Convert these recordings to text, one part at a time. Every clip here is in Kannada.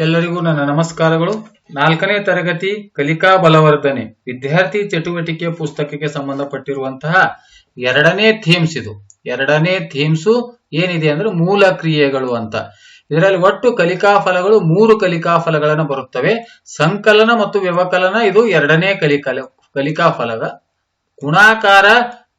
ಎಲ್ಲರಿಗೂ ನನ್ನ ನಮಸ್ಕಾರಗಳು. ನಾಲ್ಕನೇ ತರಗತಿ ಕಲಿಕಾ ಬಲವರ್ಧನೆ, ವಿದ್ಯಾರ್ಥಿ ಚಟುವಟಿಕೆ ಪುಸ್ತಕಕ್ಕೆ ಸಂಬಂಧಪಟ್ಟಿರುವಂತಹ ಎರಡನೇ ಥೀಮ್ಸ್ ಇದು. ಎರಡನೇ ಥೀಮ್ಸು ಏನಿದೆ ಅಂದ್ರೆ ಮೂಲ ಕ್ರಿಯೆಗಳು ಅಂತ. ಇದರಲ್ಲಿ ಒಟ್ಟು ಕಲಿಕಾ ಫಲಗಳು ಮೂರು ಕಲಿಕಾ ಫಲಗಳನ್ನು ಬರುತ್ತವೆ. ಸಂಕಲನ ಮತ್ತು ವ್ಯವಕಲನ ಇದು ಎರಡನೇ ಕಲಿಕಾ ಕಲಿಕಾ ಫಲದ ಗುಣಾಕಾರ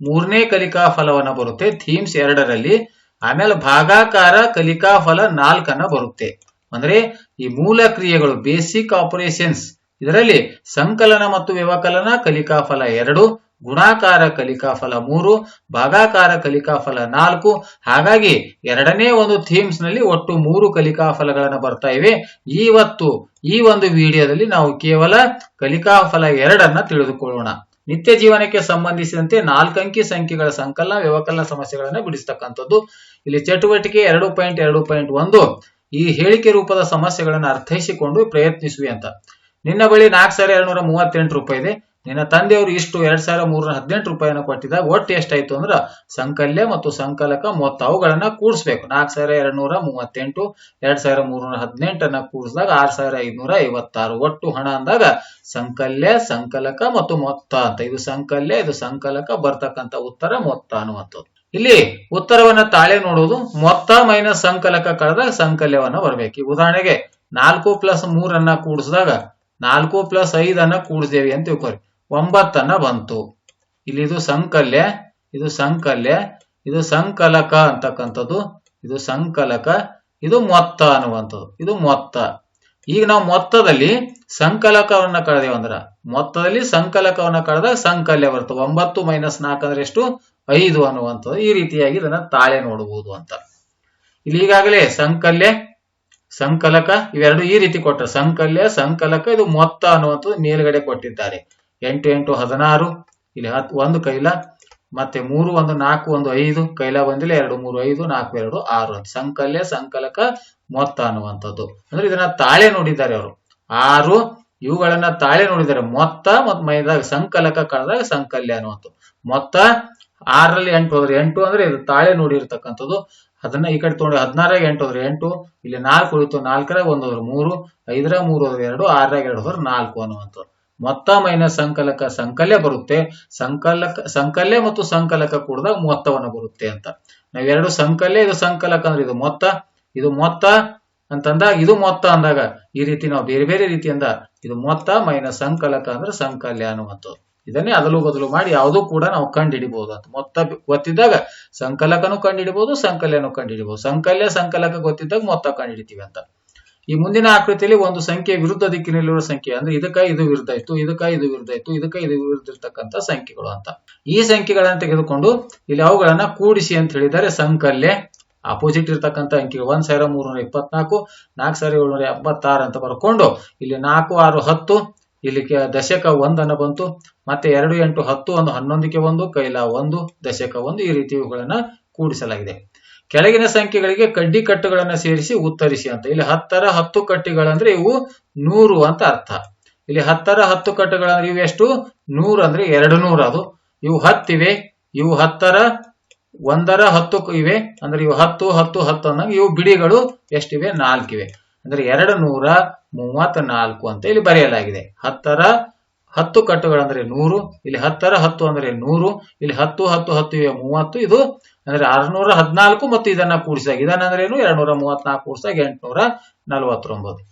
ಮೂರನೇ ಕಲಿಕಾ ಫಲವನ್ನ ಬರುತ್ತೆ ಥೀಮ್ಸ್ ಎರಡರಲ್ಲಿ. ಆಮೇಲೆ ಭಾಗಾಕಾರ ಕಲಿಕಾ ಫಲ ನಾಲ್ಕನ್ನ ಬರುತ್ತೆ. ಅಂದ್ರೆ ಈ ಮೂಲ ಕ್ರಿಯೆಗಳು ಬೇಸಿಕ್ ಆಪರೇಷನ್ಸ್ ಇದರಲ್ಲಿ ಸಂಕಲನ ಮತ್ತು ವ್ಯವಕಲನ ಕಲಿಕಾ ಫಲ ಎರಡು, ಗುಣಾಕಾರ ಕಲಿಕಾ ಫಲ ಮೂರು, ಭಾಗಾಕಾರ ಕಲಿಕಾ ಫಲ ನಾಲ್ಕು. ಹಾಗಾಗಿ ಎರಡನೇ ಒಂದು ಥೀಮ್ಸ್ನಲ್ಲಿ ಒಟ್ಟು ಮೂರು ಕಲಿಕಾ ಫಲಗಳನ್ನು ಬರ್ತಾ ಇವೆ. ಇವತ್ತು ಈ ಒಂದು ವಿಡಿಯೋದಲ್ಲಿ ನಾವು ಕೇವಲ ಕಲಿಕಾ ಫಲ ಎರಡನ್ನ ತಿಳಿದುಕೊಳ್ಳೋಣ. ನಿತ್ಯ ಜೀವನಕ್ಕೆ ಸಂಬಂಧಿಸಿದಂತೆ ನಾಲ್ಕಂಕಿ ಸಂಖ್ಯೆಗಳ ಸಂಕಲನ, ವ್ಯವಕಲನ ಸಮಸ್ಯೆಗಳನ್ನು ಬಿಡಿಸ್ತಕ್ಕಂಥದ್ದು. ಇಲ್ಲಿ ಚಟುವಟಿಕೆ ಎರಡು ಪಾಯಿಂಟ್ ಎರಡು ಪಾಯಿಂಟ್ ಒಂದು ಈ ಹೇಳಿಕೆ ರೂಪದ ಸಮಸ್ಯೆಗಳನ್ನು ಅರ್ಥೈಸಿಕೊಂಡು ಪ್ರಯತ್ನಿಸುವೆ ಅಂತ. ನಿನ್ನ ಬಳಿ ನಾಲ್ಕು ಸಾವಿರ ಎರಡ್ನೂರ ಮೂವತ್ತೆಂಟು ರೂಪಾಯಿ ಇದೆ. ನಿನ್ನ ತಂದೆಯವರು ಇಷ್ಟು ಎರಡ್ ಸಾವಿರ ಮೂರ ಹದಿನೆಂಟು ರೂಪಾಯಿನ ಕೊಟ್ಟಿದಾಗ ಒಟ್ಟು ಎಷ್ಟಾಯ್ತು ಅಂದ್ರ ಸಂಕಲ್ಯ ಮತ್ತು ಸಂಕಲಕ ಮೊತ್ತ ಅವುಗಳನ್ನ ಕೂಡಿಸ್ಬೇಕು. ನಾಲ್ಕು ಸಾವಿರ ಎರಡ್ ನೂರ ಮೂವತ್ತೆಂಟು, ಎರಡ್ ಸಾವಿರ ಮೂರ್ನೂರ ಹದಿನೆಂಟನ್ನ ಕೂಡಿಸಿದಾಗ ಆರ್ ಸಾವಿರ ಐದ್ನೂರ ಐವತ್ತಾರು. ಒಟ್ಟು ಹಣ ಅಂದಾಗ ಸಂಕಲ್ಯ, ಸಂಕಲಕ ಮತ್ತು ಮೊತ್ತ ಅಂತ. ಇದು ಸಂಕಲ್ಯ, ಇದು ಸಂಕಲಕ ಬರ್ತಕ್ಕಂಥ ಉತ್ತರ, ಮೊತ್ತ ಅನ್ನುವಂಥದ್ದು. ಇಲ್ಲಿ ಉತ್ತರವನ್ನ ತಾಳೆ ನೋಡುವುದು ಮೊತ್ತ ಮೈನಸ್ ಸಂಕಲಕ ಕಳೆದಾಗ ಸಂಕಲ್ಯವನ್ನ ಬರಬೇಕು. ಉದಾಹರಣೆಗೆ ನಾಲ್ಕು ಪ್ಲಸ್ ಮೂರನ್ನ ಕೂಡಿಸಿದಾಗ ನಾಲ್ಕು ಪ್ಲಸ್ ಐದನ್ನ ಕೂಡಿಸಿದೇವಿ ಅಂತ ತಿಳ್ಕೊರಿ ಒಂಬತ್ತನ್ನ ಬಂತು. ಇಲ್ಲಿ ಇದು ಸಂಕಲ್ಯ ಇದು ಸಂಕಲ್ಯ, ಇದು ಸಂಕಲಕ ಅಂತಕ್ಕಂಥದ್ದು, ಇದು ಸಂಕಲಕ, ಇದು ಮೊತ್ತ ಅನ್ನುವಂಥದ್ದು, ಇದು ಮೊತ್ತ. ಈಗ ನಾವು ಮೊತ್ತದಲ್ಲಿ ಸಂಕಲಕವನ್ನ ಕಳೆದೇವಂದ್ರ, ಮೊತ್ತದಲ್ಲಿ ಸಂಕಲಕವನ್ನ ಕಳೆದಾಗ ಸಂಕಲ್ಯ ಬರ್ತದೆ ಒಂಬತ್ತು ಮೈನಸ್ ನಾಲ್ಕು ಅಂದ್ರೆ ಎಷ್ಟು? ಐದು ಅನ್ನುವಂಥದ್ದು ಈ ರೀತಿಯಾಗಿ ಇದನ್ನ ತಾಳೆ ನೋಡಬಹುದು ಅಂತ. ಇಲ್ಲಿ ಈಗಾಗಲೇ ಸಂಕಲ್ಯ, ಸಂಕಲಕ ಇವೆರಡು ಈ ರೀತಿ ಕೊಟ್ಟರೆ. ಸಂಕಲ್ಯ, ಸಂಕಲಕ ಇದು ಮೊತ್ತ ಅನ್ನುವಂಥದ್ದು ಮೇಲ್ಗಡೆ ಕೊಟ್ಟಿದ್ದಾರೆ. ಎಂಟು ಎಂಟು, ಹದಿನಾರು, ಇಲ್ಲಿ ಹತ್, ಒಂದು ಕೈಲ, ಮತ್ತೆ ಮೂರು, ಒಂದು, ನಾಲ್ಕು, ಒಂದು, ಐದು, ಕೈಲ ಬಂದಿಲ್ಲ, ಎರಡು, ಮೂರು, ಐದು, ನಾಲ್ಕು, ಎರಡು, ಆರು ಅಂತ. ಸಂಕಲ್ಯ, ಸಂಕಲಕ, ಮೊತ್ತ ಅನ್ನುವಂಥದ್ದು. ಅಂದ್ರೆ ಇದನ್ನ ತಾಳೆ ನೋಡಿದ್ದಾರೆ ಅವರು. ಆರು, ಇವುಗಳನ್ನ ತಾಳೆ ನೋಡಿದ್ದಾರೆ. ಮೊತ್ತ ಮತ್ತು ಮೈದಾಗ ಸಂಕಲಕ ಕಳೆದಾಗ ಸಂಕಲ್ಯ ಅನ್ನುವಂಥದ್ದು. ಮೊತ್ತ ಆರರಲ್ಲಿ ಎಂಟು ಹೋದ್ರೆ ಎಂಟು ಅಂದ್ರೆ ಇದು ತಾಳೆ ನೋಡಿರ್ತಕ್ಕಂಥದ್ದು. ಅದನ್ನ ಈ ಕಡೆ ತಗೊಂಡು ಹದಿನಾರಾಗ ಎಂಟು ಹೋದ್ರೆ ಎಂಟು, ಇಲ್ಲಿ ನಾಲ್ಕು ಉಳಿತು ನಾಲ್ಕರಾಗ ಒಂದು ಹೋದ್ರೆ ಮೂರು ಐದರ ಮೂರು ಹೋದ್ರೆ ಎರಡು, ಆರರಾಗ ಎರಡು ಹೋದ್ರೆ ನಾಲ್ಕು ಅನ್ನುವಂಥದ್ದು. ಮೊತ್ತ ಮೈನಸ್ ಸಂಕಲಕ ಸಂಕಲ್ಯ ಬರುತ್ತೆ. ಸಂಕಲಕ, ಸಂಕಲ್ಯ ಮತ್ತು ಸಂಕಲಕ ಕೂಡಿದಾಗ ಮೊತ್ತವನ್ನು ಬರುತ್ತೆ ಅಂತ. ನಾವೆರಡು ಸಂಕಲ್ಯ, ಇದು ಸಂಕಲಕ ಅಂದ್ರೆ ಇದು ಮೊತ್ತ ಇದು ಮೊತ್ತ ಅಂತಂದಾಗ ಇದು ಮೊತ್ತ ಅಂದಾಗ ಈ ರೀತಿ ನಾವು ಬೇರೆ ಬೇರೆ ರೀತಿಯಿಂದ ಇದು ಮೊತ್ತ ಮೈನಸ್ ಸಂಕಲಕ ಅಂದ್ರೆ ಸಂಕಲ್ಯ ಅನ್ನುವಂಥದ್ದು. ಇದನ್ನೇ ಅದಲು ಬದಲು ಮಾಡಿ ಯಾವುದೂ ಕೂಡ ನಾವು ಕಂಡುಹಿಡಿಬಹುದು ಅಂತ. ಮೊತ್ತ ಗೊತ್ತಿದ್ದಾಗ ಸಂಕಲಕನು ಕಂಡುಹಿಡಿಬಹುದು ಸಂಕಲ್ಯನು ಕಂಡುಹಿಡಿಬಹುದು ಸಂಕಲ್ಯ, ಸಂಕಲಕ ಗೊತ್ತಿದ್ದಾಗ ಮೊತ್ತ ಕಂಡುಹಿಡಿತೀವಿ ಅಂತ. ಈ ಮುಂದಿನ ಆಕೃತಿಯಲ್ಲಿ ಒಂದು ಸಂಖ್ಯೆ ವಿರುದ್ಧ ದಿಕ್ಕಿನಲ್ಲಿರುವ ಸಂಖ್ಯೆ, ಅಂದ್ರೆ ಇದಕ್ಕ ಇದು ವಿರುದ್ಧ ಇತ್ತು, ಇದಕ್ಕ ಇದು ವಿರುದ್ಧ ಇತ್ತು, ಇದಕ್ಕ ಇದು ವಿರುದ್ಧ ಇರ್ತಕ್ಕಂಥ ಸಂಖ್ಯೆಗಳು ಅಂತ. ಈ ಸಂಖ್ಯೆಗಳನ್ನ ತೆಗೆದುಕೊಂಡು ಇಲ್ಲಿ ಅವುಗಳನ್ನ ಕೂಡಿಸಿ ಅಂತ ಹೇಳಿದರೆ ಸಂಕಲ್ಯ ಅಪೋಸಿಟ್ ಇರ್ತಕ್ಕಂಥ ಅಂಕಿ ಒಂದ್ ಸಾವಿರ ಮೂರ್ನೂರ ಇಪ್ಪತ್ನಾಲ್ಕು, ನಾಲ್ಕು ಸಾವಿರ ಏಳ್ನೂರ ಎಂಬತ್ತಾರು ಅಂತ ಬರ್ಕೊಂಡು ಇಲ್ಲಿ ನಾಲ್ಕು, ಆರು, ಹತ್ತು ಇಲ್ಲಿ ದಶಕ ಒಂದನ್ನು ಬಂತು. ಮತ್ತೆ ಎರಡು ಎಂಟು ಹತ್ತು ಒಂದು ಹನ್ನೊಂದಕ್ಕೆ ಒಂದು, ಕೈಲ ಒಂದು, ದಶಕ ಒಂದು ಈ ರೀತಿ ಇವುಗಳನ್ನ ಕೂಡಿಸಲಾಗಿದೆ. ಕೆಳಗಿನ ಸಂಖ್ಯೆಗಳಿಗೆ ಕಡ್ಡಿ ಕಟ್ಟುಗಳನ್ನ ಸೇರಿಸಿ ಉತ್ತರಿಸಿ ಅಂತ. ಇಲ್ಲಿ ಹತ್ತರ ಹತ್ತು ಕಟ್ಟಿಗಳಂದ್ರೆ ಇವು ನೂರು ಅಂತ ಅರ್ಥ. ಇಲ್ಲಿ ಹತ್ತರ ಹತ್ತು ಕಟ್ಟುಗಳಂದ್ರೆ ಇವು ಎಷ್ಟು? ನೂರು ಅಂದ್ರೆ ಎರಡು ನೂರು ಅದು. ಇವು ಹತ್ತಿವೆ ಇವು ಹತ್ತರ ಒಂದರ ಹತ್ತು ಇವೆ. ಅಂದ್ರೆ ಇವು ಹತ್ತು ಹತ್ತು ಹತ್ತು ಅನ್ನಂಗೆ ಇವು ಬಿಡಿಗಳು ಎಷ್ಟಿವೆ? ನಾಲ್ಕಿವೆ. ಅಂದ್ರೆ ಎರಡು ನೂರ ಮೂವತ್ತ ನಾಲ್ಕು ಅಂತ ಇಲ್ಲಿ ಬರೆಯಲಾಗಿದೆ. ಹತ್ತರ ಹತ್ತು ಕಟ್ಟುಗಳಂದ್ರೆ ನೂರು, ಇಲ್ಲಿ ಹತ್ತರ ಹತ್ತು ಅಂದ್ರೆ ನೂರು, ಇಲ್ಲಿ ಹತ್ತು ಹತ್ತು ಹತ್ತು ಇವೆ ಮೂವತ್ತು, ಇದು ಅಂದ್ರೆ ಆರ್ನೂರ ಹದಿನಾಲ್ಕು ಮತ್ತು ಇದನ್ನ ಕೂಡಿಸಿದಾಗ ಇದನ್ನಂದ್ರೆ ಏನು? ಎರಡ್ ನೂರ ಮೂವತ್ನಾಲ್ಕು ಕೂಡಿಸಿದಾಗ ಎಂಟುನೂರ ನಲವತ್ತೊಂಬತ್ತು.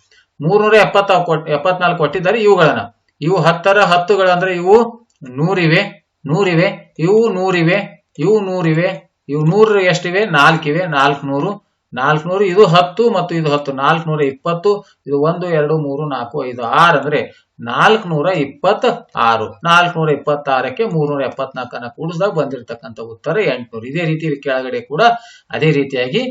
ಮೂರ್ನೂರ ಎಪ್ಪತ್ತ ಎಪ್ಪತ್ನಾಲ್ಕು ಕೊಟ್ಟಿದ್ದಾರೆ ಇವುಗಳನ್ನ. ಇವು ಹತ್ತರ ಹತ್ತುಗಳಂದ್ರೆ ಇವು ನೂರಿವೆ ನೂರಿವೆ, ಇವು ನೂರಿವೆ ಇವು ನೂರಿವೆ, ಇವು ನೂರು ಎಷ್ಟಿವೆ? ನಾಲ್ಕಿವೆ, ನಾಲ್ಕುನೂರು ನಾಲ್ಕುನೂರು, ಇದು ಹತ್ತು ಮತ್ತು ಇದು ಹತ್ತು, ನಾಲ್ಕುನೂರ ಇಪ್ಪತ್ತು, ಇದು ಒಂದು, ಎರಡು, ಮೂರು, ನಾಲ್ಕು, ಐದು, ಆರು ಅಂದ್ರೆ ನಾಲ್ಕುನೂರ ಇಪ್ಪತ್ತ ಆರು ನಾಲ್ಕುನೂರ ಇಪ್ಪತ್ತಾರಕ್ಕೆ ಮೂರ್ನೂರ ಎಪ್ಪತ್ನಾಲ್ಕನ್ನ ಕೂಡಿಸಿದಾಗ ಬಂದಿರತಕ್ಕಂಥ ಉತ್ತರ ಎಂಟುನೂರು. ಇದೇ ರೀತಿ ಕೆಳಗಡೆ ಕೂಡ ಅದೇ ರೀತಿಯಾಗಿ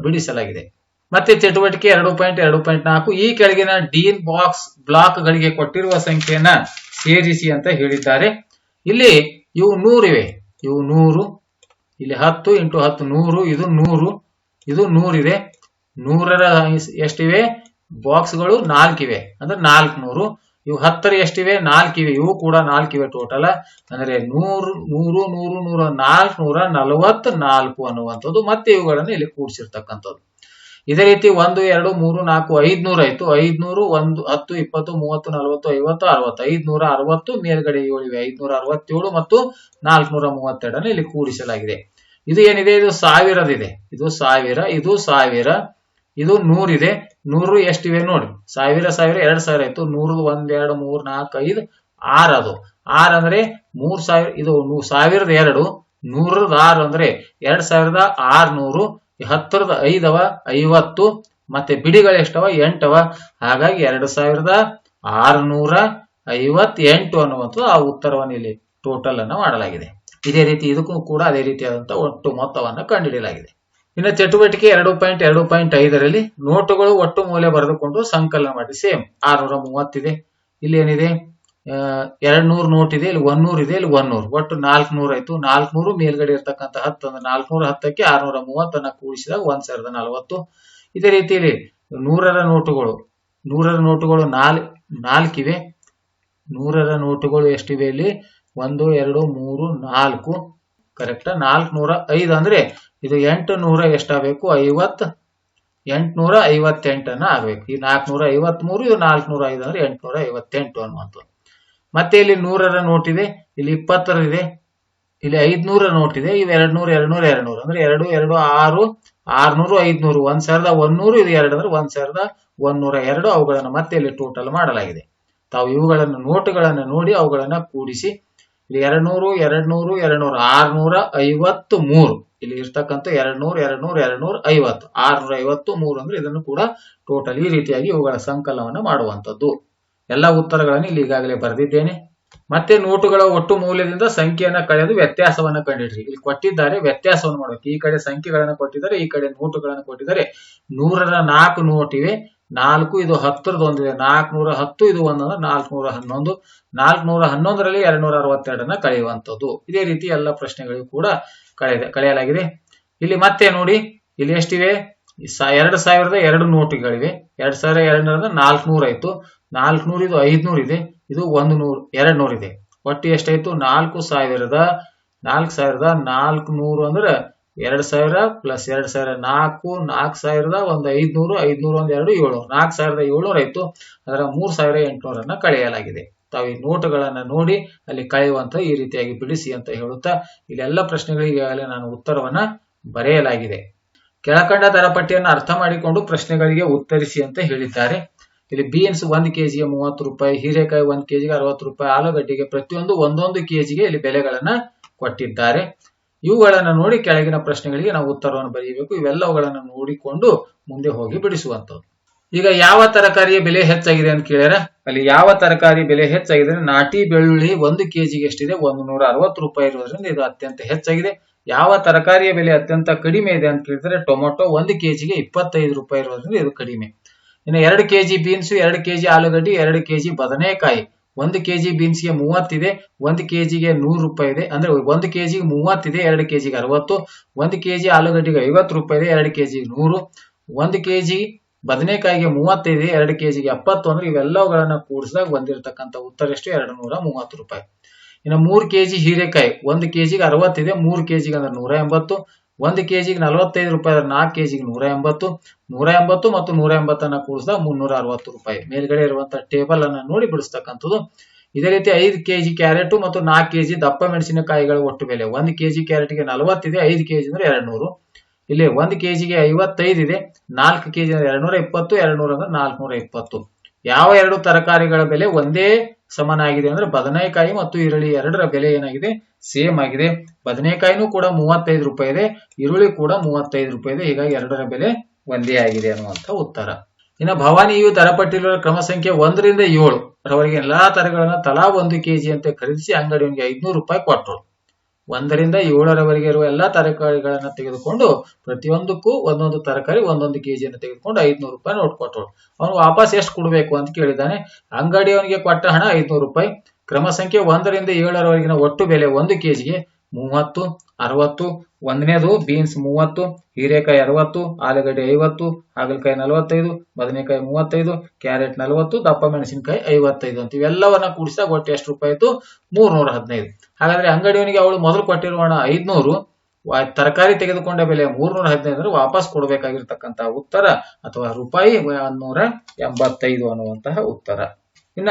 ಬಿಡಿಸಲಾಗಿದೆ. ಮತ್ತೆ ಚಟುವಟಿಕೆ ಎರಡು ಪಾಯಿಂಟ್ ಎರಡು ಪಾಯಿಂಟ್ ನಾಲ್ಕು. ಈ ಕೆಳಗಿನ ಡೀನ್ ಬಾಕ್ಸ್ ಬ್ಲಾಕ್ ಗಳಿಗೆ ಕೊಟ್ಟಿರುವ ಸಂಖ್ಯೆಯನ್ನ ಸೇರಿಸಿ ಅಂತ ಹೇಳಿದ್ದಾರೆ. ಇಲ್ಲಿ ಇವು ನೂರಿವೆ. ಇವು ನೂರು, ಇಲ್ಲಿ ಹತ್ತು ಇಂಟು ಹತ್ತು ನೂರು, ಇದು ನೂರು. ಇದು ನೂರಿದೆ. ನೂರರ ಎಷ್ಟಿವೆ? ಬಾಕ್ಸ್ಗಳು ನಾಲ್ಕಿವೆ. ಅಂದ್ರೆ ನಾಲ್ಕುನೂರು ಇವು ಹತ್ತರ ಎಷ್ಟಿವೆ? ನಾಲ್ಕಿವೆ. ಇವು ಕೂಡ ನಾಲ್ಕಿವೆ ಟೋಟಲ್ ಅಂದ್ರೆ ನೂರು ನೂರು ನೂರು, ನೂರ ನಾಲ್ಕುನೂರ ನಲವತ್ ನಾಲ್ಕು ಅನ್ನುವಂಥದ್ದು ಮತ್ತೆ ಇವುಗಳನ್ನು ಇಲ್ಲಿ ಕೂಡಿಸಿರ್ತಕ್ಕಂಥದ್ದು. ಇದೇ ರೀತಿ ಒಂದು, ಎರಡು, ಮೂರು, ನಾಲ್ಕು, ಐದ್ನೂರ ಆಯ್ತು. ಐದ್ನೂರು, ಒಂದು, ಹತ್ತು, ಇಪ್ಪತ್ತು, ಮೂವತ್ತು, ನಲವತ್ತು, ಐವತ್ತು, ಅರವತ್ತು. ಐದ್ನೂರ ಅರವತ್ತು ಮೇಲ್ಗಡೆ ಏಳಿವೆ ಐದ್ನೂರ ಅರವತ್ತೇಳು ಮತ್ತು ನಾಲ್ಕುನೂರ ಮೂವತ್ತೆರಡನ್ನು ಇಲ್ಲಿ ಕೂಡಿಸಲಾಗಿದೆ. ಇದು ಏನಿದೆ? ಇದು ಸಾವಿರದಿದೆ. ಇದು ಸಾವಿರ ಇದು ಸಾವಿರ, ಇದು ನೂರಿದೆ. ನೂರು ಎಷ್ಟಿವೆ ನೋಡಿ. ಸಾವಿರ ಸಾವಿರ, ಎರಡ್ ಸಾವಿರ ಆಯ್ತು. ನೂರು, ಒಂದ್, ಎರಡು, ಮೂರ್, ನಾಲ್ಕು, ಐದು, ಆರ್ ಅದು. ಆರ್ ಅಂದ್ರೆ ಮೂರ್ ಸಾವಿರ, ಇದು ಸಾವಿರದ ಎರಡು, ನೂರದ ಆರು ಅಂದ್ರೆ ಎರಡ್ ಸಾವಿರದ ಆರ್ನೂರು, ಹತ್ತರದ ಐದವ ಐವತ್ತು, ಮತ್ತೆ ಬಿಡಿಗಳು ಎಷ್ಟವ? ಎಂಟವ. ಹಾಗಾಗಿ ಎರಡು ಸಾವಿರದ ಆರುನೂರ ಐವತ್ತೆಂಟು ಅನ್ನುವಂಥದ್ದು ಆ ಉತ್ತರವನ್ನು ಇಲ್ಲಿ ಟೋಟಲ್ ಅನ್ನು ಮಾಡಲಾಗಿದೆ. ಇದೇ ರೀತಿ ಇದಕ್ಕೂ ಕೂಡ ಅದೇ ರೀತಿಯಾದಂತಹ ಒಟ್ಟು ಮೊತ್ತವನ್ನು ಕಂಡುಹಿಡಿಯಲಾಗಿದೆ. ಇನ್ನು ಚಟುವಟಿಕೆ ಎರಡು ಪಾಯಿಂಟ್ ಎರಡು ಪಾಯಿಂಟ್ ಐದರಲ್ಲಿ ನೋಟುಗಳು ಒಟ್ಟು ಮೌಲ್ಯ ಬರೆದುಕೊಂಡು ಸಂಕಲನ ಮಾಡಿ. ಸೇಮ್ ಆರ್ನೂರ ಮೂವತ್ತಿದೆ. ಇಲ್ಲಿ ಏನಿದೆ? ಎರಡ್ ನೂರು ನೋಟ್ ಇದೆ, ಇಲ್ಲಿ ಒನ್ನೂರು ಇದೆ, ಇಲ್ಲಿ ಒನ್ನೂರು. ಒಟ್ಟು ನಾಲ್ಕುನೂರ ಆಯ್ತು. ನಾಲ್ಕುನೂರು ಮೇಲ್ಗಡೆ ಇರ್ತಕ್ಕಂಥ ಹತ್ತು ಅಂದ್ರೆ ನಾಲ್ಕುನೂರ ಹತ್ತಕ್ಕೆ ಆರ್ನೂರ ಮೂವತ್ತನ್ನ ಕೂಡಿಸಿದಾಗ ಒಂದ್ ಸಾವಿರದ ನಲವತ್ತು. ಇದೇ ರೀತಿಯಲ್ಲಿ ನೂರರ ನೋಟುಗಳು ನೂರರ ನೋಟುಗಳು ನಾಲ್, ನಾಲ್ಕಿವೆ. ನೂರರ ನೋಟುಗಳು ಎಷ್ಟಿವೆ ಇಲ್ಲಿ? ಒಂದು, ಎರಡು, ಮೂರು, ನಾಲ್ಕು. ಕರೆಕ್ಟ್ ನಾಲ್ಕುನೂರ ಐದು ಅಂದ್ರೆ ಇದು ಎಂಟು ನೂರ ಎಷ್ಟಾಗಬೇಕು? ಐವತ್ತು. ಎಂಟುನೂರ ಐವತ್ತೆಂಟನ್ನ ಆಗ್ಬೇಕು. ಈ ನಾಲ್ಕುನೂರ ಐವತ್ಮೂರು, ಇದು ನಾಲ್ಕುನೂರ ಐದು ಅಂದ್ರೆ ಎಂಟುನೂರ ಐವತ್ತೆಂಟು ಅನ್ನುವಂಥದ್ದು. ಮತ್ತೆ ಇಲ್ಲಿ ನೂರರ ನೋಟ್ ಇದೆ, ಇಲ್ಲಿ ಇಪ್ಪತ್ತರ ಇದೆ, ಇಲ್ಲಿ ಐದ್ನೂರ ನೋಟ್ ಇದೆ, ಇವು ಎರಡು ನೂರ ಎರಡು ನೂರ ಎರಡು ನೂರು ಅಂದ್ರೆ ಎರಡು ಎರಡು, ಆರು, ಆರ್ನೂರು, ಐದ್ನೂರು. ಒಂದ್ ಸಾವಿರದ ಒಂದೂರು ಇದು ಎರಡು ಅಂದ್ರೆ ಒಂದ್ ಸಾವಿರದ ಒಂದೂರ ಎರಡು. ಅವುಗಳನ್ನು ಮತ್ತೆ ಇಲ್ಲಿ ಟೋಟಲ್ ಮಾಡಲಾಗಿದೆ. ತಾವು ಇವುಗಳನ್ನು ನೋಟುಗಳನ್ನು ನೋಡಿ ಅವುಗಳನ್ನು ಕೂಡಿಸಿ ಇಲ್ಲಿ ಎರಡ್ ನೂರು ಎರಡ್ ನೂರು ಎರಡ್ ನೂರು ಆರ್ನೂರ ಐವತ್ತು ಮೂರು. ಇಲ್ಲಿ ಇರ್ತಕ್ಕಂಥ ಎರಡ್ ನೂರು ಎರಡ್ ನೂರು ಎರಡ್ ನೂರ ಐವತ್ತು. ಆರ್ನೂರ ಐವತ್ತು ಮೂರು ಅಂದ್ರೆ ಇದನ್ನು ಕೂಡ ಟೋಟಲ್ ಈ ರೀತಿಯಾಗಿ ಇವುಗಳ ಸಂಕಲನವನ್ನು ಮಾಡುವಂತದ್ದು ಎಲ್ಲ ಉತ್ತರಗಳನ್ನು ಇಲ್ಲಿ ಈಗಾಗಲೇ ಬರೆದಿದ್ದೇನೆ. ಮತ್ತೆ ನೋಟುಗಳ ಒಟ್ಟು ಮೌಲ್ಯದಿಂದ ಸಂಖ್ಯೆಯನ್ನ ಕಳೆದು ವ್ಯತ್ಯಾಸವನ್ನ ಕಂಡಿಡ್ರಿ. ಇಲ್ಲಿ ಕೊಟ್ಟಿದ್ದಾರೆ ವ್ಯತ್ಯಾಸವನ್ನು ಮಾಡಬೇಕು ಈ ಕಡೆ ಸಂಖ್ಯೆಗಳನ್ನು ಕೊಟ್ಟಿದ್ದಾರೆ, ಈ ಕಡೆ ನೋಟುಗಳನ್ನು ಕೊಟ್ಟಿದ್ದಾರೆ. ನೂರರ ನಾಲ್ಕು ನೋಟ್ ಇವೆ. ನಾಲ್ಕು ಇದು ಹತ್ತರದ್ದು ಒಂದಿದೆ. ನಾಲ್ಕುನೂರ ಹತ್ತು ಇದು ಒಂದಂದ್ರೆ ನಾಲ್ಕುನೂರ ಹನ್ನೊಂದು. ನಾಲ್ಕುನೂರ ಹನ್ನೊಂದರಲ್ಲಿ ಎರಡು ನೂರ ಅರವತ್ತೆರಡನ್ನ ಕಳೆಯುವಂಥದ್ದು. ಇದೇ ರೀತಿ ಎಲ್ಲ ಪ್ರಶ್ನೆಗಳಿಗೂ ಕೂಡ ಕಳೆಯದೆ ಕಳೆಯಲಾಗಿದೆ. ಇಲ್ಲಿ ಮತ್ತೆ ನೋಡಿ, ಇಲ್ಲಿ ಎಷ್ಟಿವೆ ಎರಡು ಸಾವಿರದ ಎರಡು ನೋಟುಗಳಿವೆ. ಎರಡು ಸಾವಿರ ಎರಡರದ ನಾಲ್ಕುನೂರ ಆಯ್ತು. ನಾಲ್ಕುನೂರ ಇದು ಐದ್ನೂರ ಇದೆ. ಇದು ಒಂದು ನೂರು ಎರಡ್ ನೂರ ಇದೆ. ಒಟ್ಟು ಎಷ್ಟಾಯ್ತು? ನಾಲ್ಕು ಸಾವಿರದ ನಾಲ್ಕು ಸಾವಿರದ ನಾಲ್ಕು ನೂರು ಅಂದ್ರೆ ಎರಡ್ ಸಾವಿರ ಪ್ಲಸ್ ಎರಡ್ ಸಾವಿರ ನಾಲ್ಕು ನಾಲ್ಕು ಸಾವಿರದ ಒಂದು ಐದ್ನೂರು, ಐದ್ನೂರ ಒಂದು ಎರಡು ಏಳ್ನೂರು ನಾಲ್ಕು ಸಾವಿರದ ಏಳ್ನೂರ ಅದರ ಮೂರ್ ಸಾವಿರ ಎಂಟ್ನೂರನ್ನ ಕಳೆಯಲಾಗಿದೆ. ತಾವು ಈ ನೋಟುಗಳನ್ನ ನೋಡಿ ಅಲ್ಲಿ ಕಳೆಯುವಂತ ಈ ರೀತಿಯಾಗಿ ಬಿಡಿಸಿ ಅಂತ ಹೇಳುತ್ತಾ ಇಲ್ಲೆಲ್ಲ ಪ್ರಶ್ನೆಗಳಿಗೆ ಈಗಾಗಲೇ ನಾನು ಉತ್ತರವನ್ನ ಬರೆಯಲಾಗಿದೆ. ಕೆಳಕಂಡ ದರ ಪಟ್ಟಿಯನ್ನು ಅರ್ಥ ಮಾಡಿಕೊಂಡು ಪ್ರಶ್ನೆಗಳಿಗೆ ಉತ್ತರಿಸಿ ಅಂತ ಹೇಳಿದ್ದಾರೆ. ಇಲ್ಲಿ ಬೀನ್ಸ್ ಒಂದ್ ಕೆಜಿಗೆ ಮೂವತ್ತು ರೂಪಾಯಿ, ಹೀರೆಕಾಯಿ ಒಂದ್ ಕೆಜಿಗೆ ಅರವತ್ತು ರೂಪಾಯಿ, ಆಲೂಗಡ್ಡೆಗೆ ಪ್ರತಿಯೊಂದು ಒಂದೊಂದು ಕೆಜಿಗೆ ಇಲ್ಲಿ ಬೆಲೆಗಳನ್ನ ಕೊಟ್ಟಿದ್ದಾರೆ. ಇವುಗಳನ್ನ ನೋಡಿ ಕೆಳಗಿನ ಪ್ರಶ್ನೆಗಳಿಗೆ ನಾವು ಉತ್ತರವನ್ನು ಬರೆಯಬೇಕು. ಇವೆಲ್ಲವುಗಳನ್ನು ನೋಡಿಕೊಂಡು ಮುಂದೆ ಹೋಗಿ ಬಿಡಿಸುವಂಥದ್ದು. ಈಗ ಯಾವ ತರಕಾರಿಯ ಬೆಲೆ ಹೆಚ್ಚಾಗಿದೆ ಅಂತ ಕೇಳ್ಯಾರ? ಅಲ್ಲಿ ಯಾವ ತರಕಾರಿ ಬೆಲೆ ಹೆಚ್ಚಾಗಿದೆ ನಾಟಿ ಬೆಳ್ಳುಳ್ಳಿ ಒಂದು ಕೆಜಿಗೆ ಎಷ್ಟಿದೆ? ಒಂದು ನೂರ ಅರವತ್ತು ರೂಪಾಯಿ ಇರೋದ್ರಿಂದ ಇದು ಅತ್ಯಂತ ಹೆಚ್ಚಾಗಿದೆ. ಯಾವ ತರಕಾರಿಯ ಬೆಲೆ ಅತ್ಯಂತ ಕಡಿಮೆ ಇದೆ ಅಂತ ಕೇಳಿದ್ರೆ ಟೊಮೊಟೊ ಒಂದು ಕೆಜಿಗೆ ಇಪ್ಪತ್ತೈದು ರೂಪಾಯಿ ಇರೋದ್ರಿಂದ ಇದು ಕಡಿಮೆ. ಇನ್ನು ಎರಡು ಕೆಜಿ ಬೀನ್ಸ್, ಎರಡು ಕೆಜಿ ಆಲೂಗಡ್ಡೆ, ಎರಡು ಕೆಜಿ ಬದನೆಕಾಯಿ. ಒಂದು ಕೆ ಜಿ ಬೀನ್ಸ್ಗೆ ಮೂವತ್ತಿದೆ ಒಂದು ಕೆ ಜಿಗೆ ನೂರು ರೂಪಾಯಿ ಇದೆ. ಅಂದ್ರೆ ಒಂದು ಕೆ ಜಿಗೆ ಮೂವತ್ತಿದೆ ಎರಡು ಕೆ ಜಿಗೆ ಅರವತ್ತು. ಒಂದು ಕೆ ಜಿ ಆಲೂಗಡ್ಡೆಗೆ ಐವತ್ತು ರೂಪಾಯಿ ಇದೆ, ಎರಡು ಕೆ ಜಿಗೆ ನೂರು. ಒಂದು ಕೆ ಜಿ ಬದನೆಕಾಯಿಗೆ ಮೂವತ್ತೈದು ಎರಡು ಕೆ ಜಿಗೆ ಎಪ್ಪತ್ತು. ಅಂದ್ರೆ ಇವೆಲ್ಲವುಗಳನ್ನ ಕೂಡಿಸಿದಾಗ ಬಂದಿರತಕ್ಕಂತ ಉತ್ತರ ಎಷ್ಟು? ಎರಡು ನೂರ ಮೂವತ್ತು ರೂಪಾಯಿ. ಇನ್ನು ಮೂರು ಕೆ ಜಿ ಹೀರೆಕಾಯಿ, ಒಂದು ಕೆ ಜಿಗೆ ಅರವತ್ತಿದೆ ಮೂರು ಕೆ ಜಿಗೆ ಅಂದ್ರೆ ನೂರ ಎಂಬತ್ತು. ಒಂದು ಕೆ ಜಿಗೆ ನಲವತ್ತೈದು ರೂಪಾಯಿ ನಾಲ್ಕು ಕೆ ಜಿಗೆ ನೂರ ಎಂಬತ್ತು ನೂರ ಎಂಬತ್ತು ಮತ್ತು ನೂರ ಎಂಬತ್ತನ್ನ ಕೂಡಿಸಿದಾಗ ಮುನ್ನೂರ ಅರವತ್ತು ರೂಪಾಯಿ. ಮೇಲ್ಗಡೆ ಇರುವಂತಹ ಟೇಬಲ್ ಅನ್ನ ನೋಡಿ ಬಿಡಿಸ್ತಕ್ಕಂಥದ್ದು. ಇದೇ ರೀತಿ ಐದು ಕೆಜಿ ಕ್ಯಾರೆಟ್ ಮತ್ತು ನಾಲ್ಕು ಕೆಜಿ ದಪ್ಪ ಮೆಣಸಿನಕಾಯಿಗಳ ಒಟ್ಟು ಬೆಲೆ. ಒಂದು ಕೆಜಿ ಕ್ಯಾರೆಟ್ಗೆ ನಲವತ್ತಿದೆ, ಐದು ಕೆಜಿ ಅಂದ್ರೆ ಎರಡು ನೂರು ಇಲ್ಲಿ ಒಂದು ಕೆಜಿಗೆ ಐವತ್ತೈದು ಇದೆ, ನಾಲ್ಕು ಕೆಜಿ ಅಂದ್ರೆ ಎರಡ್ನೂರ ಇಪ್ಪತ್ತು ಎರಡು ನೂರ ಅಂದ್ರೆ ನಾಲ್ಕುನೂರ ಇಪ್ಪತ್ತು. ಯಾವ ಎರಡು ತರಕಾರಿಗಳ ಬೆಲೆ ಒಂದೇ ಸಮನಾಗಿದೆ ಅಂದ್ರೆ ಬದನೆಕಾಯಿ ಮತ್ತು ಈರುಳ್ಳಿ ಎರಡರ ಬೆಲೆ ಏನಾಗಿದೆ? ಸೇಮ್ ಆಗಿದೆ. ಬದನೆಕಾಯಿನೂ ಕೂಡ ಮೂವತ್ತೈದು ರೂಪಾಯಿ ಇದೆ, ಈರುಳ್ಳಿ ಕೂಡ ಮೂವತ್ತೈದು ರೂಪಾಯಿ ಇದೆ. ಹೀಗಾಗಿ ಎರಡರ ಬೆಲೆ ಒಂದೇ ಆಗಿದೆ ಅನ್ನುವಂತ ಉತ್ತರ. ಇನ್ನು ಭವಾನಿಯು ತರಪಟ್ಟಿರುವ ಕ್ರಮ ಸಂಖ್ಯೆ ಒಂದರಿಂದ ಏಳು. ರವರೆಗೆ ಎಲ್ಲಾ ತರಗಳನ್ನ ತಲಾ ಒಂದು ಕೆಜಿ ಅಂತ ಖರೀದಿಸಿ ಅಂಗಡಿಯವನಿಗೆ ಐದ್ನೂರು ರೂಪಾಯಿ ಕೊಟ್ಟರು ಒಂದರಿಂದ ಏಳರವರೆಗೆ ಇರುವ ಎಲ್ಲಾ ತರಕಾರಿಗಳನ್ನ ತೆಗೆದುಕೊಂಡು ಪ್ರತಿಯೊಂದಕ್ಕೂ ಒಂದೊಂದು ತರಕಾರಿ ಒಂದೊಂದು ಕೆಜಿಯನ್ನು ತೆಗೆದುಕೊಂಡು ಐದ್ನೂರು ರೂಪಾಯಿ ನೋಟ್ ಕೊಟ್ಟರು ಅವನು ವಾಪಸ್ ಎಷ್ಟು ಕೊಡಬೇಕು ಅಂತ ಕೇಳಿದ್ದಾನೆ. ಅಂಗಡಿಯವನಿಗೆ ಕೊಟ್ಟ ಹಣ ಐದ್ನೂರು ರೂಪಾಯಿ. ಕ್ರಮ ಸಂಖ್ಯೆ ಒಂದರಿಂದ ಏಳರವರೆಗಿನ ಒಟ್ಟು ಬೆಲೆ ಒಂದು ಕೆಜಿಗೆ ಮೂವತ್ತು. ಅರವತ್ತು, ಒಂದನೇದು ಬೀನ್ಸ್ ಮೂವತ್ತು, ಹೀರೆಕಾಯಿ ಅರವತ್ತು, ಆಲೂಗಡ್ಡೆ ಐವತ್ತು, ಹಾಗಲಕಾಯಿ ನಲವತ್ತೈದು, ಬದನೆಕಾಯಿ ಮೂವತ್ತೈದು, ಕ್ಯಾರೆಟ್ ನಲವತ್ತು, ದಪ್ಪ ಮೆಣಸಿನಕಾಯಿ ಐವತ್ತೈದು ಅಂತ ಇವೆಲ್ಲವನ್ನ ಕೂಡಿಸಿದಾಗ ಒಟ್ಟು ಎಷ್ಟು ರೂಪಾಯಿ ಆಯ್ತು? ಮೂರ್ನೂರ ಹದಿನೈದು. ಹಾಗಾದ್ರೆ ಅಂಗಡಿಯವನಿಗೆ ಅವಳು ಮೊದಲು ಕೊಟ್ಟಿರುವ ಹಣ ಐದ್ನೂರು ತರಕಾರಿ ತೆಗೆದುಕೊಂಡ ಬೆಲೆ ಮೂರ್ನೂರ ಹದಿನೈದು ವಾಪಸ್ ಕೊಡಬೇಕಾಗಿರ್ತಕ್ಕಂಥ ಉತ್ತರ, ಅಥವಾ ರೂಪಾಯಿ ನೂರ ಎಂಬತ್ತೈದು ಅನ್ನುವಂತಹ ಉತ್ತರ. ಇನ್ನ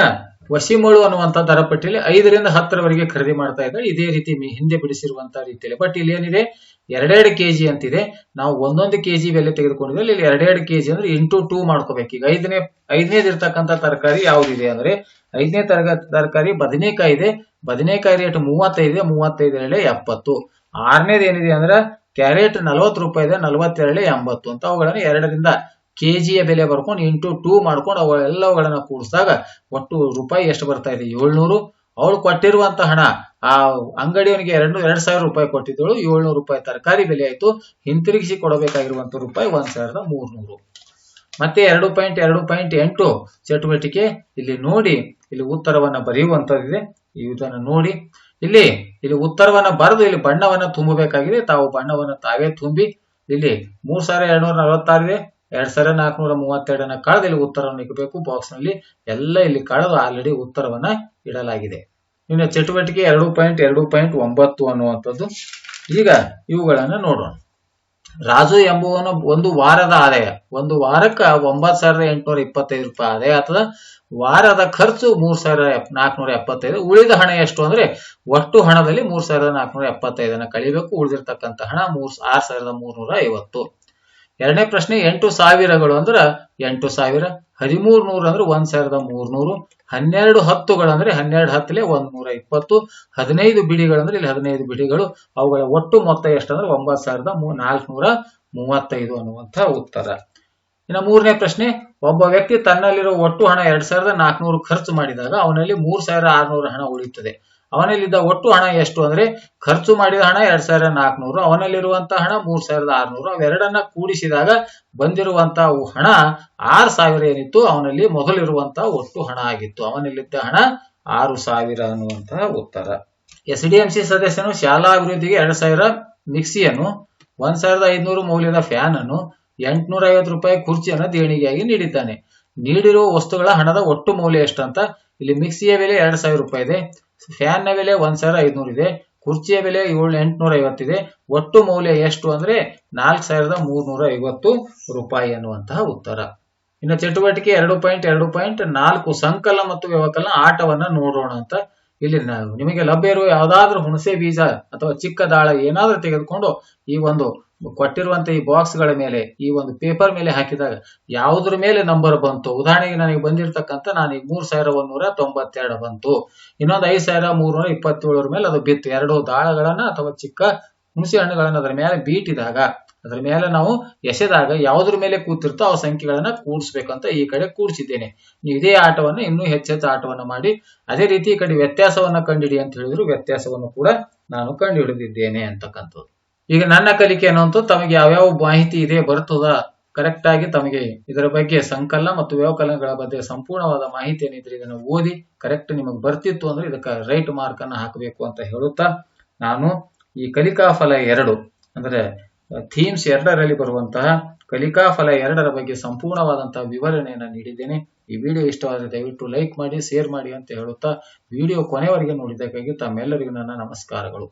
ವಶಿಮಳು ಅನ್ನುವಂತ ದರ ಪಟ್ಟಿಯಲ್ಲಿ ಐದರಿಂದ ಹತ್ತರವರೆಗೆ ಖರೀದಿ ಮಾಡ್ತಾ ಇದ್ದಾರೆ. ಇದೇ ರೀತಿ ಹಿಂದೆ ಬಿಡಿಸಿರುವಂತಹ ರೀತಿಯಲ್ಲಿ. ಬಟ್ ಇಲ್ಲಿ ಏನಿದೆ? ಎರಡೆರಡು ಕೆಜಿ ಅಂತಿದೆ. ನಾವು ಒಂದೊಂದು ಕೆಜಿ ಬೆಲೆ ತೆಗೆದುಕೊಂಡಿದ್ವಿ ಇಲ್ಲಿ ಎರಡೆರಡು ಕೆಜಿ ಅಂದ್ರೆ ಇಂಟು ಟೂ ಮಾಡ್ಕೋಬೇಕು. ಈಗ ಐದನೇ, ಐದನೇದು ಇರ್ತಕ್ಕಂಥ ತರಕಾರಿ ಯಾವ್ದಿದೆ ಅಂದ್ರೆ, ಐದನೇ ತರಗ, ತರಕಾರಿ ಬದನೆಕಾಯಿ ಇದೆ. ಬದನೆಕಾಯಿ ರೇಟ್ ಮೂವತ್ತೈದು ಮೂವತ್ತೈದು ಎಳೆ ಎಪ್ಪತ್ತು. ಆರನೇದು ಏನಿದೆ ಅಂದ್ರೆ, ಕ್ಯಾರೆಟ್ ನಲವತ್ತು ರೂಪಾಯಿ ಇದೆ, ನಲವತ್ತೆರಡು ಎಂಬತ್ತು ಅಂತ ಅವುಗಳನ್ನು ಎರಡರಿಂದ ಕೆಜಿಯ ಬೆಲೆ ಬರ್ಕೊಂಡು ಇಂಟು ಟೂ ಮಾಡ್ಕೊಂಡು ಅವೆಲ್ಲವುಗಳನ್ನ ಕೂಡಿಸಿದಾಗ ಒಟ್ಟು ರೂಪಾಯಿ ಎಷ್ಟು ಬರ್ತಾ ಇದೆ? ಏಳ್ನೂರು. ಅವಳು ಕೊಟ್ಟಿರುವಂತ ಹಣ, ಆ ಅಂಗಡಿಯವನಿಗೆ ಎರಡು ಎರಡು ಸಾವಿರ ರೂಪಾಯಿ ಕೊಟ್ಟಿದ್ದಳು. ಏಳ್ನೂರು ರೂಪಾಯಿ ತರಕಾರಿ ಬೆಲೆ ಆಯ್ತು. ಹಿಂತಿರುಗಿಸಿ ಕೊಡಬೇಕಾಗಿರುವಂತ ರೂಪಾಯಿ ಒಂದ್ ಸಾವಿರದ ಮೂರ್ನೂರು. ಮತ್ತೆ ಎರಡು ಪಾಯಿಂಟ್ ಎರಡು, ಪಾಯಿಂಟ್ ಎಂಟು ಚಟುವಟಿಕೆ. ಇಲ್ಲಿ ನೋಡಿ, ಇಲ್ಲಿ ಉತ್ತರವನ್ನ ಬರೆಯುವಂತದ್ದಿದೆ ಇದನ್ನು ನೋಡಿ. ಇಲ್ಲಿ ಇಲ್ಲಿ ಉತ್ತರವನ್ನ ಬರೆದು ಇಲ್ಲಿ ಬಣ್ಣವನ್ನ ತುಂಬಬೇಕಾಗಿದೆ. ತಾವು ಬಣ್ಣವನ್ನ ತಾವೇ ತುಂಬಿ, ಇಲ್ಲಿ ಮೂರ್ ಸಾವಿರ ಎರಡ್ನೂರ ನಲವತ್ತಾರು ಇದೆ. ಎರಡ್ ಸಾವಿರ ನಾಲ್ಕುನೂರ ಮೂವತ್ತೆರಡನ ಕಾಳದಲ್ಲಿ ಇಲ್ಲಿ ಉತ್ತರವನ್ನು ಇಡಬೇಕು ಬಾಕ್ಸ್ನಲ್ಲಿ ಎಲ್ಲ ಇಲ್ಲಿ ಕಳೆದು ಆಲ್ರೆಡಿ ಉತ್ತರವನ್ನ ಇಡಲಾಗಿದೆ. ಇನ್ನು ಚಟುವಟಿಕೆ ಎರಡು ಪಾಯಿಂಟ್ ಎರಡು ಪಾಯಿಂಟ್ ಒಂಬತ್ತು ಅನ್ನುವಂಥದ್ದು. ಈಗ ಇವುಗಳನ್ನ ನೋಡೋಣ. ರಾಜು ಎಂಬುವನು ಒಂದು ವಾರದ ಆದಾಯ. ಒಂದು ವಾರಕ್ಕ ಒಂಬತ್ತು ಸಾವಿರದ ಎಂಟುನೂರ ಇಪ್ಪತ್ತೈದು ರೂಪಾಯಿ ಆದಾಯ ಅಥವಾ ವಾರದ ಖರ್ಚು ಮೂರ್ ಸಾವಿರದ ನಾಲ್ಕುನೂರ ಎಪ್ಪತ್ತೈದು. ಉಳಿದ ಹಣ ಎಷ್ಟು ಅಂದ್ರೆ ಒಟ್ಟು ಹಣದಲ್ಲಿ ಮೂರ್ ಸಾವಿರದ ನಾಲ್ಕುನೂರ ಎಪ್ಪತ್ತೈದನ್ನ ಕಳಿಬೇಕು. ಉಳಿದಿರ್ತಕ್ಕಂಥ ಹಣ ಮೂರ್ ಆರ್ ಸಾವಿರದ ಮೂರ್ನೂರ ಐವತ್ತು. ಎರಡನೇ ಪ್ರಶ್ನೆ ಎಂಟು ಸಾವಿರಗಳು ಅಂದ್ರ ಎಂಟು ಸಾವಿರ ಹದಿಮೂರು ನೂರು ಅಂದ್ರೆ ಒಂದ್ ಸಾವಿರದ ಮೂರ್ನೂರು, ಹನ್ನೆರಡು ಹತ್ತುಗಳಂದ್ರೆ ಹನ್ನೆರಡು ಹತ್ತಲೆ ಒಂದ್ ನೂರ ಇಪ್ಪತ್ತು, ಹದಿನೈದು ಬಿಡಿಗಳು ಅಂದ್ರೆ ಇಲ್ಲಿ ಹದಿನೈದು ಬಿಡಿಗಳು, ಅವುಗಳ ಒಟ್ಟು ಮೊತ್ತ ಎಷ್ಟಂದ್ರೆ ಒಂಬತ್ ಸಾವಿರದ ನಾಲ್ಕುನೂರ ಮೂವತ್ತೈದು ಅನ್ನುವಂಥ ಉತ್ತರ. ಇನ್ನು ಮೂರನೇ ಪ್ರಶ್ನೆ, ಒಬ್ಬ ವ್ಯಕ್ತಿ ತನ್ನಲ್ಲಿರೋ ಒಟ್ಟು ಹಣ ಎರಡ್ ಸಾವಿರದ ನಾಲ್ಕುನೂರು ಖರ್ಚು ಮಾಡಿದಾಗ ಅವನಲ್ಲಿ ಮೂರ್ ಸಾವಿರ ಆರ್ನೂರು ಹಣ ಉಳಿಯುತ್ತದೆ. ಅವನಲ್ಲಿದ್ದ ಒಟ್ಟು ಹಣ ಎಷ್ಟು ಅಂದ್ರೆ ಖರ್ಚು ಮಾಡಿದ ಹಣ ಎರಡ್ ಸಾವಿರದ ನಾಲ್ಕುನೂರು ಅವನಲ್ಲಿರುವಂತಹ ಹಣ ಮೂರ್ ಸಾವಿರದ ಆರ್ನೂರು. ಅವೆರಡನ್ನ ಕೂಡಿಸಿದಾಗ ಬಂದಿರುವಂತಹ ಹಣ ಆರ್ ಸಾವಿರ ಏನಿತ್ತು, ಅವನಲ್ಲಿ ಮೊದಲಿರುವಂತಹ ಒಟ್ಟು ಹಣ ಆಗಿತ್ತು. ಅವನಲ್ಲಿದ್ದ ಹಣ ಆರು ಸಾವಿರ ಅನ್ನುವಂತಹ ಉತ್ತರ. ಎಸ್ ಡಿ ಎಂ ಸಿ ಸದಸ್ಯನು ಶಾಲಾ ಅಭಿವೃದ್ಧಿಗೆ ಎರಡ್ ಸಾವಿರ ಮಿಕ್ಸಿಯನ್ನು, ಒಂದ್ ಸಾವಿರದ ಐದ್ನೂರು ಮೌಲ್ಯದ ಫ್ಯಾನ್ ಅನ್ನು ಎಂಟುನೂರ ಐವತ್ತು ರೂಪಾಯಿ ಕುರ್ಚಿಯನ್ನು ದೇಣಿಗೆಯಾಗಿ ನೀಡಿದ್ದಾನೆ. ನೀಡಿರುವ ವಸ್ತುಗಳ ಹಣದ ಒಟ್ಟು ಮೌಲ್ಯ ಎಷ್ಟಂತ? ಇಲ್ಲಿ ಮಿಕ್ಸಿಯ ಬೆಲೆ ಎರಡ್ ಸಾವಿರ ರೂಪಾಯಿ ಇದೆ. ಫ್ಯಾನ್ನ ಬೆಲೆ ಒಂದ್ ಸಾವಿರ ಐದ್ನೂರು ಇದೆ. ಕುರ್ಚಿಯ ಬೆಲೆ ಏಳು ಎಂಟುನೂರ ಐವತ್ತಿದೆ ಒಟ್ಟು ಮೌಲ್ಯ ಎಷ್ಟು ಅಂದ್ರೆ ನಾಲ್ಕು ಸಾವಿರದ ಮೂರ್ನೂರ ಐವತ್ತು ರೂಪಾಯಿ ಅನ್ನುವಂತಹ ಉತ್ತರ. ಇನ್ನು ಚಟುವಟಿಕೆ ಎರಡು ಪಾಯಿಂಟ್ ಎರಡು ಪಾಯಿಂಟ್ ನಾಲ್ಕು ಸಂಕಲ ಮತ್ತು ವ್ಯವಕಲನ ಆಟವನ್ನ ನೋಡೋಣ ಅಂತ ಇಲ್ಲಿ ನಿಮಗೆ ಲಭ್ಯ ಇರುವ ಯಾವ್ದಾದ್ರೂ ಹುಣಸೆ ಬೀಜ ಅಥವಾ ಚಿಕ್ಕ ದಾಳ ಏನಾದ್ರೂ ತೆಗೆದುಕೊಂಡು ಈ ಒಂದು ಕೊಟ್ಟಿರುವಂತ ಈ ಬಾಕ್ಸ್ಗಳ ಮೇಲೆ, ಈ ಒಂದು ಪೇಪರ್ ಮೇಲೆ ಹಾಕಿದಾಗ ಯಾವುದ್ರ ಮೇಲೆ ನಂಬರ್ ಬಂತು? ಉದಾಹರಣೆಗೆ ನನಗೆ ಬಂದಿರತಕ್ಕಂತ ನಾನು ಈಗ ಮೂರ್ ಸಾವಿರ ಒಂದೂರ ತೊಂಬತ್ತೆರಡು ಬಂತು. ಇನ್ನೊಂದು ಐದು ಸಾವಿರ ಮೂರ್ನೂರ ಇಪ್ಪತ್ತೇಳರ ಮೇಲೆ ಅದು ಬಿತ್ತು. ಎರಡು ದಾಳಗಳನ್ನ ಅಥವಾ ಚಿಕ್ಕ ಹುಣಸೆ ಹಣ್ಣುಗಳನ್ನ ಅದರ ಮೇಲೆ ಬೀಟಿದಾಗ, ಅದರ ಮೇಲೆ ನಾವು ಎಸೆದಾಗ ಯಾವುದ್ರ ಮೇಲೆ ಕೂತಿರ್ತೋ ಆ ಸಂಖ್ಯೆಗಳನ್ನ ಕೂಡಿಸ್ಬೇಕಂತ ಈ ಕಡೆ ಕೂಡಿಸಿದ್ದೇನೆ. ನೀವು ಇದೇ ಆಟವನ್ನ ಇನ್ನೂ ಹೆಚ್ಚೆಚ್ಚು ಆಟವನ್ನ ಮಾಡಿ, ಅದೇ ರೀತಿ ಈ ಕಡೆ ವ್ಯತ್ಯಾಸವನ್ನ ಕಂಡಿಡಿ ಅಂತ ಹೇಳಿದ್ರು ವ್ಯತ್ಯಾಸವನ್ನು ಕೂಡ ನಾನು ಕಂಡು ಹಿಡಿದಿದ್ದೇನೆ ಅಂತಕ್ಕಂಥದ್ದು. ಈಗ ನನ್ನ ಕಲಿಕೆ ಅನ್ನುವಂಥ ತಮಗೆ ಯಾವ್ಯಾವ ಮಾಹಿತಿ ಇದೆ, ಬರ್ತದ ಕರೆಕ್ಟ್ ಆಗಿ ತಮಗೆ ಇದರ ಬಗ್ಗೆ ಸಂಕಲನ ಮತ್ತು ವ್ಯವಕಲನಗಳ ಬಗ್ಗೆ ಸಂಪೂರ್ಣವಾದ ಮಾಹಿತಿ ಏನಿದ್ರೆ ಇದನ್ನು ಓದಿ ಕರೆಕ್ಟ್ ನಿಮಗೆ ಬರ್ತಿತ್ತು ಅಂದ್ರೆ ಇದಕ್ಕೆ ರೈಟ್ ಮಾರ್ಕ್ ಅನ್ನು ಹಾಕಬೇಕು ಅಂತ ಹೇಳುತ್ತಾ ನಾನು ಈ ಕಲಿಕಾ ಫಲ ಎರಡು ಅಂದ್ರೆ ಥೀಮ್ಸ್ ಎರಡರಲ್ಲಿ ಬರುವಂತಹ ಕಲಿಕಾ ಫಲ ಎರಡರ ಬಗ್ಗೆ ಸಂಪೂರ್ಣವಾದಂತಹ ವಿವರಣೆಯನ್ನು ನೀಡಿದ್ದೇನೆ. ಈ ವಿಡಿಯೋ ಇಷ್ಟವಾದರೆ ದಯವಿಟ್ಟು ಲೈಕ್ ಮಾಡಿ ಶೇರ್ ಮಾಡಿ ಅಂತ ಹೇಳುತ್ತಾ ವಿಡಿಯೋ ಕೊನೆವರೆಗೆ ನೋಡಿದ್ದಕ್ಕಾಗಿ ತಮ್ಮೆಲ್ಲರಿಗೂ ನನ್ನ ನಮಸ್ಕಾರಗಳು.